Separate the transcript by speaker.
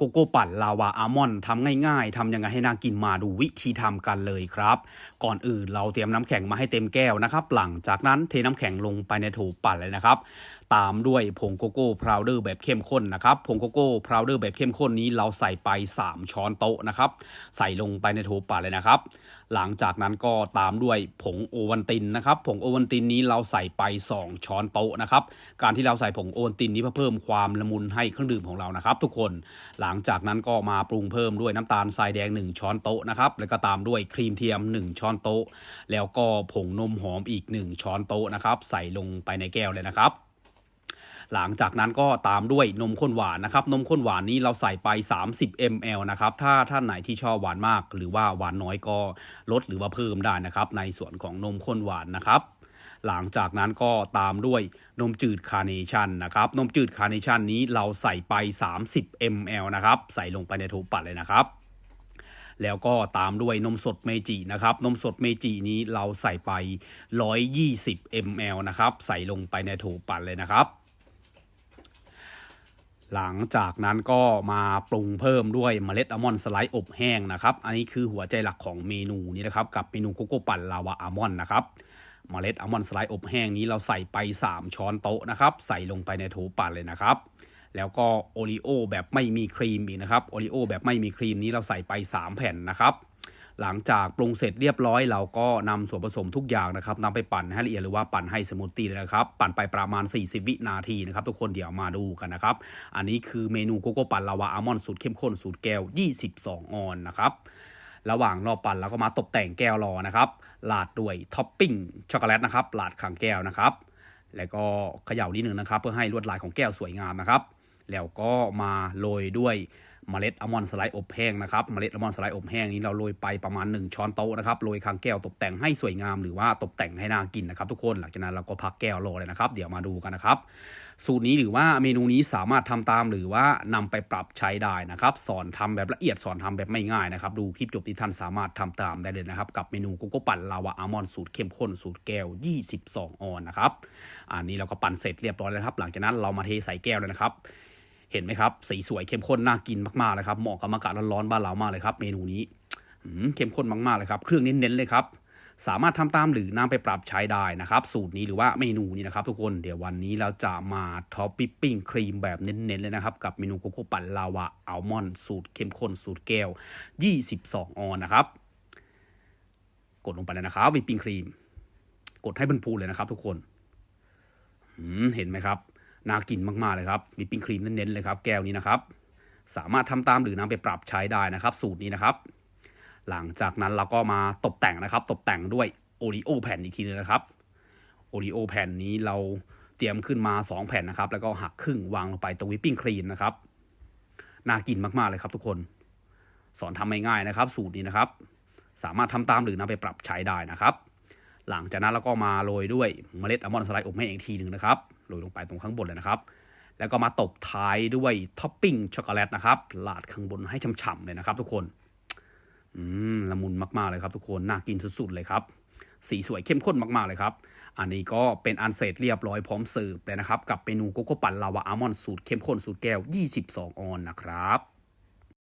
Speaker 1: โกโก้ปั่นลาวาอัลมอนด์ทำง่ายๆทำยังไงให้น่ากินมาดูวิธีทำกันเลยครับ ก่อนอื่นเราเตรียมน้ำแข็งมาให้เต็มแก้วนะครับ หลังจากนั้นเทน้ำแข็งลงไปในโถปั่นเลยนะครับ ตามด้วยผงโกโก้พราวเดอร์แบบเข้มข้นนะครับผงโกโก้พราวเดอร์แบบเข้มข้นนี้เราใส่ไป 3 ช้อนโต๊ะนะครับใส่ลงไปในโถปั่นเลยนะครับ หลังจากนั้นก็ตามด้วยผงโอวันตินนะครับผงโอวันตินนี้เราใส่ไป 2 ช้อนโต๊ะนะครับการที่เราใส่ผงโอวันตินนี้เพื่อเพิ่มความละมุนให้เครื่องดื่มของเรานะครับ ทุกคนหลังจากนั้นก็มาปรุงเพิ่มด้วยน้ำตาลทรายแดง 1 ช้อนโต๊ะนะครับแล้วก็ตามด้วยครีมเทียม 1 ช้อนโต๊ะ แล้วก็ผงนมหอมอีก 1 ช้อนโต๊ะนะครับใส่ลงไปในแก้วเลยนะครับ หลังจากนั้นก็ตามด้วยนมข้นหวานนะครับ นมข้นหวานนี้เราใส่ไป 30 ml นะครับ ถ้าท่านไหนที่ชอบหวานมาก หรือว่าหวานน้อยก็ลดหรือว่าเพิ่มได้นะครับ ในส่วนของนมข้นหวานนะครับหลังจากนั้นก็ตามด้วยนมจืดคาร์เนชันนะครับ นมจืดคาร์เนชันนี้เราใส่ไป 30 ml นะครับ ใส่ลงไปในโถปัดเลยนะครับ แล้วก็ตามด้วยนมสดเมจินะครับ นมสดเมจินี้เราใส่ไป 120 ml นะครับ ใส่ลงไปในโถปั่นเลยนะครับ หลังจากนั้นก็มาปรุงเพิ่มด้วยเมล็ดอัลมอนด์สไลด์อบแห้งนะครับ อันนี้คือหัวใจหลักของเมนูนี้นะครับ กับเมนูโกโก้ปั่นลาวาอัลมอนด์นะครับเมล็ดอัลมอนด์สไลด์อบแห้งนี้เราใส่ไป 3 ช้อนโต๊ะนะครับ ใส่ลงไปในโถปั่นเลยนะครับ แล้วก็โอรีโอแบบไม่มีครีมอีกนะครับ โอรีโอแบบไม่มีครีมนี้เราใส่ไป 3 แผ่นนะครับ หลังจากปรุงเสร็จเรียบร้อย เราก็นำส่วนผสมทุกอย่างนะครับนำไปปั่นให้ละเอียดหรือว่าปั่นให้สมูทตี้เลยนะครับ ปั่นไปประมาณ 40 วินาทีนะครับ ทุกคนเดี๋ยวมาดูกันนะครับ อันนี้คือเมนูโกโก้ปั่นลาวาอัลมอนด์สูตรเข้มข้นสูตรแก้ว 22 ออนนะครับระหว่างรอปั่นเราก็มาตกแต่งแก้วรอนะครับลาดด้วยท็อปปิ้งช็อกโกแลตนะครับลาดข้างแก้วนะครับ แล้วก็เขย่านิดนึงนะครับ เพื่อให้ลวดลายของแก้วสวยงามนะครับ แล้วก็มาโรยด้วย เมล็ดอัลมอนด์สไลด์อบแห้งนะครับเมล็ดอัลมอนด์สไลด์อบแห้งนี้เราโรยไปประมาณ 1 ช้อนโต๊ะนะครับโรยข้างแก้วตกแต่งให้สวยงามหรือว่าตกแต่งให้น่ากินนะครับทุกคนหลังจากนั้นเราก็พักแก้วรอเลยนะครับ เดี๋ยวมาดูกันนะครับ สูตรนี้หรือว่าเมนูนี้สามารถทำตามหรือว่านำไปปรับใช้ได้นะครับ สอนทำแบบละเอียดสอนทำแบบไม่ง่ายนะครับ ดูคลิปจบที่ท่านสามารถทำตามได้เลยนะครับ กับเมนูโกโก้ปั่นลาวาอัลมอนด์สูตรเข้มข้นสูตรแก้ว 22 ออนนะครับ อันนี้เราก็ปั่นเสร็จเรียบร้อยแล้วครับ หลังจากนั้นเรามาเทใส่แก้วเลยนะครับ เห็นไหมครับ สีสวยเข้มข้นน่ากินมากๆเลยครับเหมาะกับอากาศร้อนๆบ้านเรามากเลยครับ เมนูนี้เข้มข้นมากๆเลยครับ เครื่องเน้นๆเลยครับ สามารถทำตามหรือนำไปปรับใช้ได้นะครับ สูตรนี้หรือว่าเมนูนี้นะครับ ทุกคนเดี๋ยววันนี้เราจะมาท็อปปิ้ปิ้งครีมแบบเน้นๆเลยนะครับ กับเมนูโกโก้ปั่นลาวาอัลมอนด์สูตรเข้มข้นสูตรแก้ว 22 ออนนะครับ กดลงไปเลยนะครับวิปปิ้งครีม กดให้บรรพูเลยนะครับ ทุกคนเห็นไหมครับ น่ากินมากๆเลยครับวิปปิ้งครีมเน้นๆเลยครับแก้วนี้นะครับ สามารถทำตามหรือนำไปปรับใช้ได้นะครับ สูตรนี้นะครับ หลังจากนั้นเราก็มาตกแต่งนะครับ ตกแต่งด้วยโอรีโอแผ่นอีกทีนึงนะครับโอรีโอแผ่นนี้เราเตรียมขึ้นมา 2 แผ่นนะครับ แล้วก็หักครึ่งวางลงไปตรงวิปปิ้งครีมนะครับน่ากินมากๆเลยครับทุกคน สอนทำง่ายๆนะครับ สูตรนี้นะครับ สามารถทำตามหรือนำไปปรับใช้ได้นะครับ หลังจากนั้นเราก็มาโรยด้วยเมล็ดอัลมอนด์สไลด์อบแห้งอีกทีหนึ่งนะครับโรยลงไปตรงข้างบนเลยนะครับ แล้วก็มาตบท้ายด้วยท็อปปิ้งช็อกโกแลตนะครับลาดข้างบนให้ฉ่ำๆเลยนะครับ ทุกคนอืมละมุนมากๆเลยครับ ทุกคนน่ากินสุดๆเลยครับ สีสวยเข้มข้นมากๆเลยครับ อันนี้ก็เป็นอันเสร็จเรียบร้อยพร้อมเสิร์ฟเลยนะครับ กับเมนูโกโก้ปั่นลาวาอัลมอนด์สูตรเข้มข้นสูตรแก้ว 22 ออนนะครับ